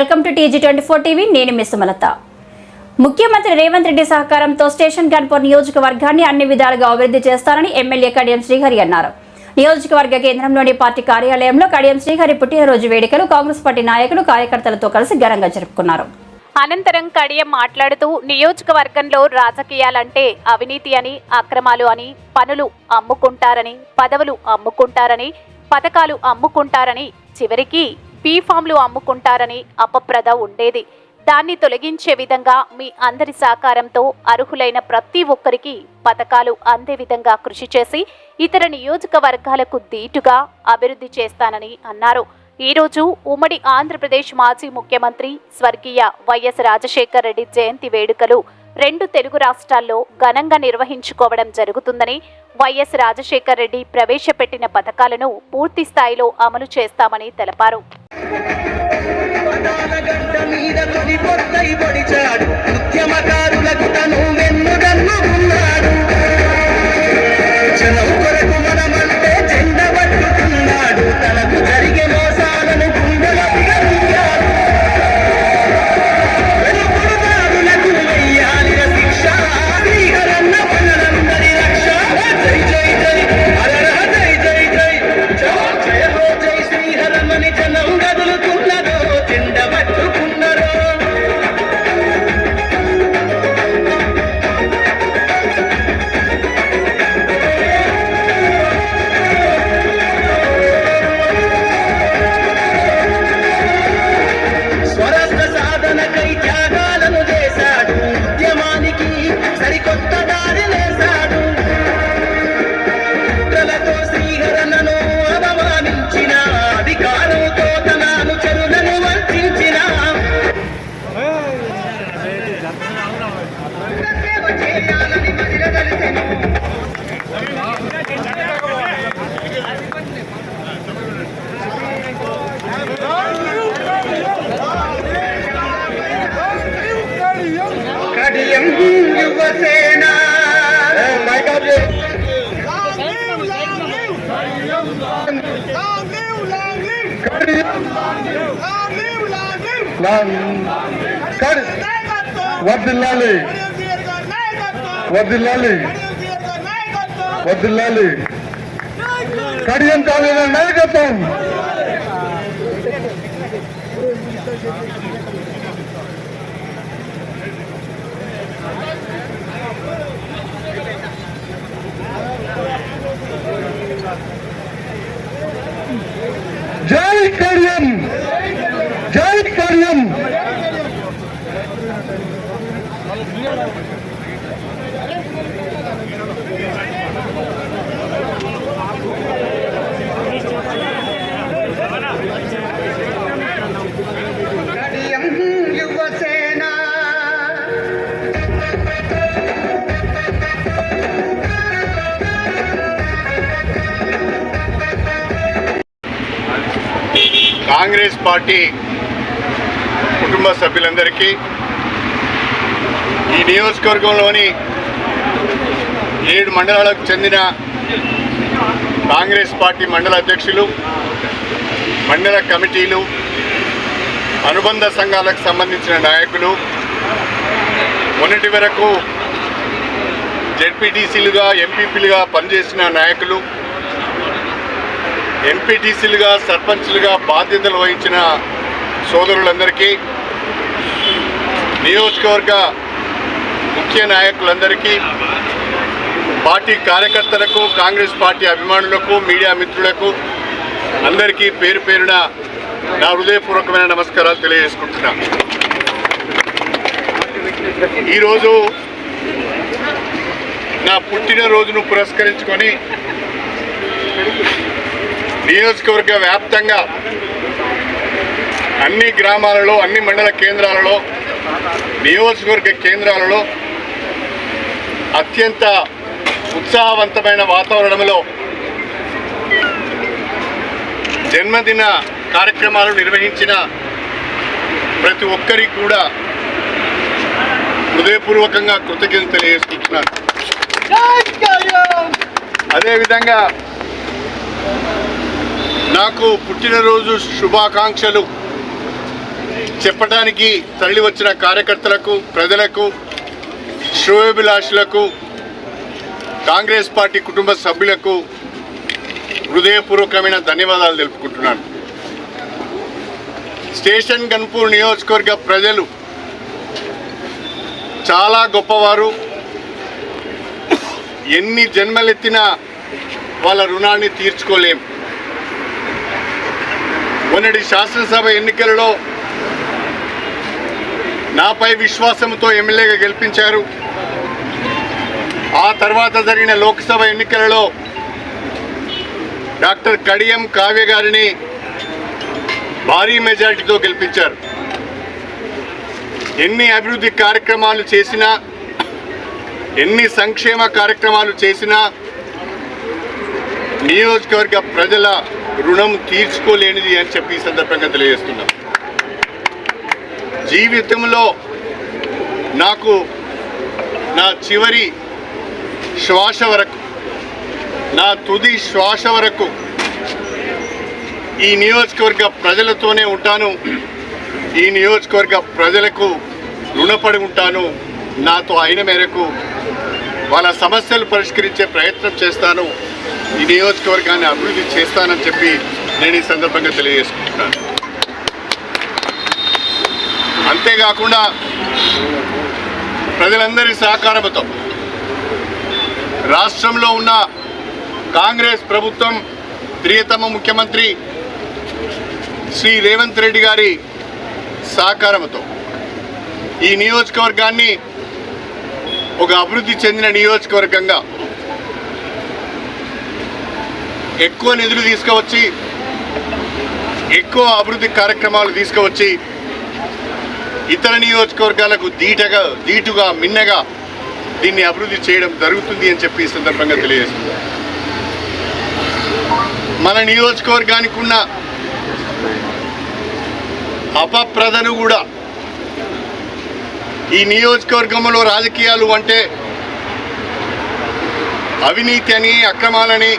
Welcome to TG twenty four TV. నేను miss Sumalatha. ముఖ్యమంత్రి రేవంత్ రెడ్డి సహకారంతో స్టేషన్ గన్పూర్ నియోజకవర్గాన్ని అన్ని విధాలుగా అభివృద్ధి చేస్తారని ఎమ్మెల్యే కడియం శ్రీహరి అన్నారు. నియోజకవర్గ కేంద్రంలోని పార్టీ కార్యాలయంలో కడియం శ్రీహరి పుట్టినరోజు వేడుకలు కాంగ్రెస్ పార్టీ నాయకులు కార్యకర్తలతో కలిసి ఘనంగా జరుపుకున్నారు. అనంతరం కడియం మాట్లాడుతూ నియోజకవర్గంలో రాజకీయాలంటే అవినీతి అని అక్రమాలు అని పనులు అమ్ముకుంటారని పదవులు అమ్ముకుంటారని పథకాలు అమ్ముకుంటారని చివరికి బీఫామ్లు అమ్ముకుంటారని అపప్రద ఉండేది. దాన్ని తొలగించే విధంగా మీ అందరి సహకారంతో అర్హులైన ప్రతి ఒక్కరికి పథకాలు అందే విధంగా కృషి చేసి ఇతర నియోజకవర్గాలకు దీటుగా అభివృద్ధి చేస్తానని అన్నారు. ఈరోజు ఉమ్మడి ఆంధ్రప్రదేశ్ మాజీ ముఖ్యమంత్రి స్వర్గీయ వైఎస్ రాజశేఖర రెడ్డి జయంతి వేడుకలు రెండు తెలుగు రాష్ట్రాల్లో ఘనంగా నిర్వహించుకోవడం జరుగుతుందని వైఎస్ రాజశేఖర్ రెడ్డి ప్రవేశపెట్టిన పథకాలను పూర్తి స్థాయిలో అమలు చేస్తామని తెలిపారు. ఉద్యమకారులకు తను వెన్నుదన్నుకున్నాడు. కడియం యువసేన వర్దిల్లాలి. వర్దిల్లాలి. వర్దిల్లాలి. కడియం కాలేజీ నాయకత్వం జై కడియం జై కడియం కాంగ్రెస్ పార్టీ కుటుంబ సభ్యులందరికీ ఈ నియోజకవర్గంలోని ఏడు మండలాలకు చెందిన కాంగ్రెస్ పార్టీ మండల అధ్యక్షులు మండల కమిటీలు అనుబంధ సంఘాలకు సంబంధించిన నాయకులు మొన్నటి వరకు జెడ్పీటీసీలుగా ఎంపీపీలుగా పనిచేసిన నాయకులు ఎంపీటీసీలుగా సర్పంచ్లుగా బాధ్యతలు వహించిన సోదరులందరికీ నియోజకవర్గ ముఖ్య నాయకులందరికీ పార్టీ కార్యకర్తలకు కాంగ్రెస్ పార్టీ అభిమానులకు మీడియా మిత్రులకు అందరికీ పేరు పేరున నా హృదయపూర్వకమైన నమస్కారాలు తెలియజేసుకుంటున్నా. ఈరోజు నా పుట్టినరోజును పురస్కరించుకొని నియోజకవర్గ వ్యాప్తంగా అన్ని గ్రామాలలో అన్ని మండల కేంద్రాలలో నియోజకవర్గ కేంద్రాలలో అత్యంత ఉత్సాహవంతమైన వాతావరణంలో జన్మదిన కార్యక్రమాలు నిర్వహించిన ప్రతి ఒక్కరికి కూడా హృదయపూర్వకంగా కృతజ్ఞత తెలియజేసుకుంటున్నాను. అదేవిధంగా నాకు పుట్టినరోజు శుభాకాంక్షలు. చెప్పడానికి తరలి వచ్చిన కార్యకర్తలకు ప్రజలకు శ్రేయోభిలాషులకు కాంగ్రెస్ పార్టీ కుటుంబ సభ్యులకు హృదయపూర్వకమైన ధన్యవాదాలు తెలుపుకుంటున్నాను. స్టేషన్ గన్పూర్ నియోజకవర్గ ప్రజలు చాలా గొప్పవారు. ఎన్ని జన్మలెత్తినా వాళ్ళ రుణాన్ని తీర్చుకోలేం. మొన్నటి శాసనసభ ఎన్నికలలో నాపై విశ్వాసంతో ఎమ్మెల్యేగా గెలిపించారు. ఆ తర్వాత జరిగిన లోక్సభ ఎన్నికలలో డాక్టర్ కడియం కావ్య గారిని భారీ మెజారిటీతో గెలిపించారు. ఎన్ని అభివృద్ధి కార్యక్రమాలు చేసినా ఎన్ని సంక్షేమ కార్యక్రమాలు చేసినా నియోజకవర్గ ప్రజల రుణం తీర్చుకోలేనిది అని చెప్పి ఈ సందర్భంగా తెలియజేస్తున్నాం. జీవితంలో నాకు నా చివరి శ్వాస వరకు నా తుది శ్వాస వరకు ఈ నియోజకవర్గ ప్రజలతోనే ఉంటాను. ఈ నియోజకవర్గ ప్రజలకు రుణపడి ఉంటాను. నాతో అయిన మేరకు వాళ్ళ సమస్యలు పరిష్కరించే ప్రయత్నం చేస్తాను. ఈ నియోజకవర్గాన్ని అభివృద్ధి చేస్తానని చెప్పి నేను ఈ సందర్భంగా తెలియజేసుకుంటున్నాను. అంతేకాకుండా ప్రజలందరి సహకారంతో రాష్ట్రంలో ఉన్న కాంగ్రెస్ ప్రభుత్వం ప్రియతమ ముఖ్యమంత్రి శ్రీ రేవంత్ రెడ్డి గారి సహకారంతో ఈ నియోజకవర్గాన్ని ఒక అభివృద్ధి చెందిన నియోజకవర్గంగా ఎక్కువ నిధులు తీసుకువచ్చి ఎక్కువ అభివృద్ధి కార్యక్రమాలు తీసుకువచ్చి ఇతర నియోజకవర్గాలకు దీటగా దీటుగా మిన్నగా దీన్ని అభివృద్ధి చేయడం జరుగుతుంది అని చెప్పి ఈ సందర్భంగా తెలియజేస్తుంది మన నియోజకవర్గానికి ఉన్న అపప్రదను కూడా ఈ నియోజకవర్గంలో రాజకీయాలు అంటే అవినీతి అని అక్రమాలని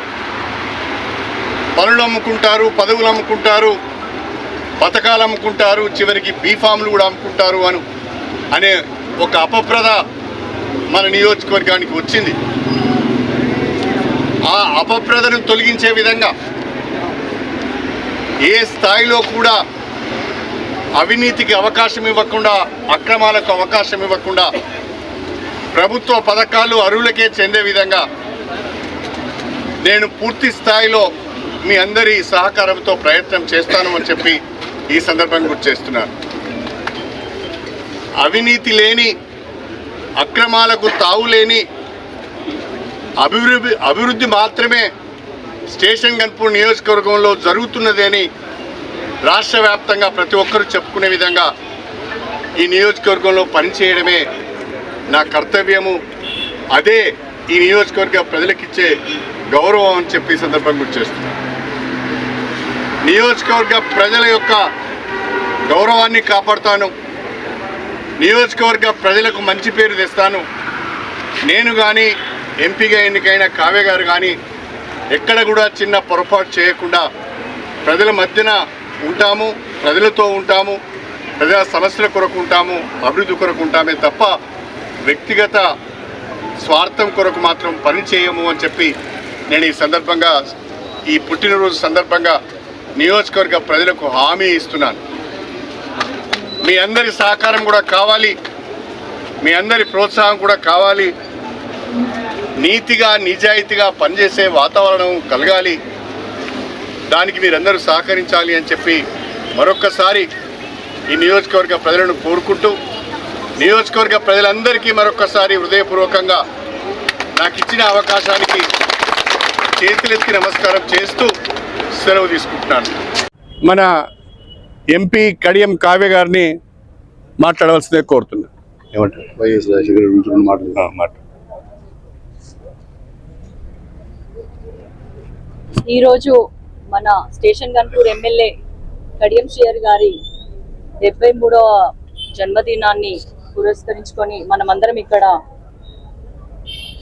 పనులు అమ్ముకుంటారు పదవులు అమ్ముకుంటారు పథకాలు అమ్ముకుంటారు చివరికి బీఫామ్లు కూడా అమ్ముకుంటారు అను అనే ఒక అపప్రద మన నియోజకవర్గానికి వచ్చింది. ఆ అపప్రదను తొలగించే విధంగా ఏ స్థాయిలో కూడా అవినీతికి అవకాశం ఇవ్వకుండా అక్రమాలకు అవకాశం ఇవ్వకుండా ప్రభుత్వ పథకాలు అరువులకే చెందే విధంగా నేను పూర్తి స్థాయిలో మీ అందరి సహకారంతో ప్రయత్నం చేస్తాను అని చెప్పి ఈ సందర్భంగా గుర్తు చేస్తున్నాను. అవినీతి లేని అక్రమాలకు తావు లేని అభివృద్ధి అభివృద్ధి మాత్రమే స్టేషన్ గన్పూర్ నియోజకవర్గంలో జరుగుతున్నదని అని రాష్ట్ర వ్యాప్తంగా ప్రతి ఒక్కరూ చెప్పుకునే విధంగా ఈ నియోజకవర్గంలో పనిచేయడమే నా కర్తవ్యము. అదే ఈ నియోజకవర్గ ప్రజలకిచ్చే గౌరవం అని చెప్పి సందర్భంగా గుర్తు చేస్తున్నాను. నియోజకవర్గ ప్రజల యొక్క గౌరవాన్ని కాపాడుతాను. నియోజకవర్గ ప్రజలకు మంచి పేరు తెస్తాను. నేను కానీ ఎంపీగా ఎన్నికైన కావ్య గారు కానీ ఎక్కడ కూడా చిన్న పొరపాటు చేయకుండా ప్రజల మధ్యన ఉంటాము ప్రజలతో ఉంటాము ప్రజా సమస్యల కొరకు ఉంటాము అభివృద్ధి కొరకు ఉంటామే తప్ప వ్యక్తిగత స్వార్థం కొరకు మాత్రం పని చేయము అని చెప్పి నేను ఈ సందర్భంగా ఈ పుట్టినరోజు సందర్భంగా నియోజకవర్గ ప్రజలకు హామీ ఇస్తున్నాను. మీ అందరి సహకారం కూడా కావాలి. మీ అందరి ప్రోత్సాహం కూడా కావాలి. నీతిగా నిజాయితీగా పనిచేసే వాతావరణం కలగాలి. దానికి మీరందరూ సహకరించాలి అని చెప్పి మరొక్కసారి ఈ నియోజకవర్గ ప్రజలను కోరుకుంటూ నియోజకవర్గ ప్రజలందరికీ మరొక్కసారి హృదయపూర్వకంగా నాకు ఇచ్చిన అవకాశానికి చేతులెత్తి నమస్కారం చేస్తూ సెలవు తీసుకుంటున్నాను. మన ఎంపీ కడియం కావ్య గారిని మాట్లాడవలసిందే కోరుతున్నాను ఏమంటారు? వైఎస్ రాజశేఖర మాట్లాడు. ఈరోజు మన స్టేషన్ గన్పూర్ ఎమ్మెల్యే కడియం షియర్ గారి డెబ్బై మూడవ జన్మదినాన్ని పురస్కరించుకొని మనమందరం ఇక్కడ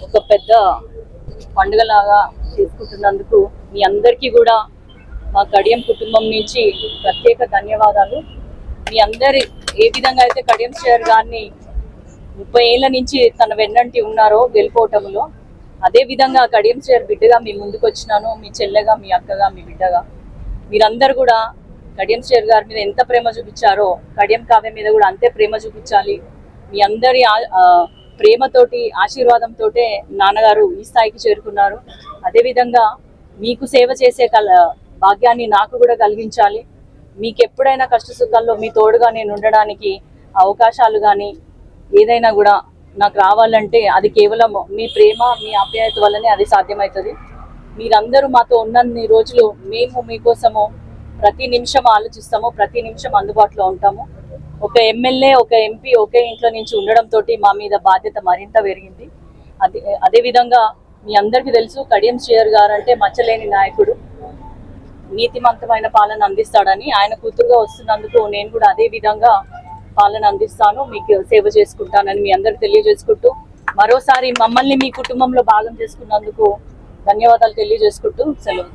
ఒక పెద్ద పండుగలాగా చేసుకుంటున్నందుకు మీ అందరికీ కూడా మా కడియం కుటుంబం నుంచి ప్రత్యేక ధన్యవాదాలు. మీ అందరి ఏ విధంగా అయితే కడియం శ్రేయర్ గారిని ముప్పై ఏళ్ళ నుంచి తన వెన్నంటి ఉన్నారో గెలుపోవటంలో అదే విధంగా కడియం శ్రేయర్ బిడ్డగా మీ ముందుకు వచ్చినాను మీ చెల్లెగా మీ అక్కగా మీ బిడ్డగా. మీరందరూ కూడా కడియం శ్రేయర్ గారి మీద ఎంత ప్రేమ చూపించారో కడియం కావ్య మీద కూడా అంతే ప్రేమ చూపించాలి. మీ అందరి ఆ- ప్రేమతోటి ఆశీర్వాదంతోటే నాన్నగారు ఈ స్థాయికి చేరుకున్నారు. అదేవిధంగా మీకు సేవ చేసే కల భాగ్యాన్ని నాకు కూడా కలిగించాలి. మీకు ఎప్పుడైనా కష్ట సుఖాల్లో మీ తోడుగా నేను ఉండడానికి అవకాశాలు కానీ ఏదైనా కూడా నాకు రావాలంటే అది కేవలం మీ ప్రేమ మీ ఆప్యాయత వల్లనే అది సాధ్యమవుతుంది మీరందరూ మాతో ఉన్నన్ని రోజులు మేము మీకోసము ప్రతి నిమిషం ఆలోచిస్తాము ప్రతి నిమిషం అందుబాటులో ఉంటాము. ఒక ఎమ్మెల్యే ఒక ఎంపీ ఒకే ఇంట్లో నుంచి ఉండడంతో మా మీద బాధ్యత మరింత పెరిగింది. అదే అదేవిధంగా మీ అందరికీ తెలుసు కడియం చేయరు గారు అంటే మచ్చలేని నాయకుడు. నీతిమంతమైన పాలన అందిస్తాడని ఆయన కూతురుగా వస్తున్నందుకు నేను కూడా అదే విధంగా పాలన అందిస్తాను మీకు సేవ చేసుకుంటానని మీ అందరికి తెలియజేసుకుంటూ మరోసారి మమ్మల్ని మీ కుటుంబంలో భాగం చేసుకున్నందుకు ధన్యవాదాలు తెలియజేసుకుంటూ సెలవు.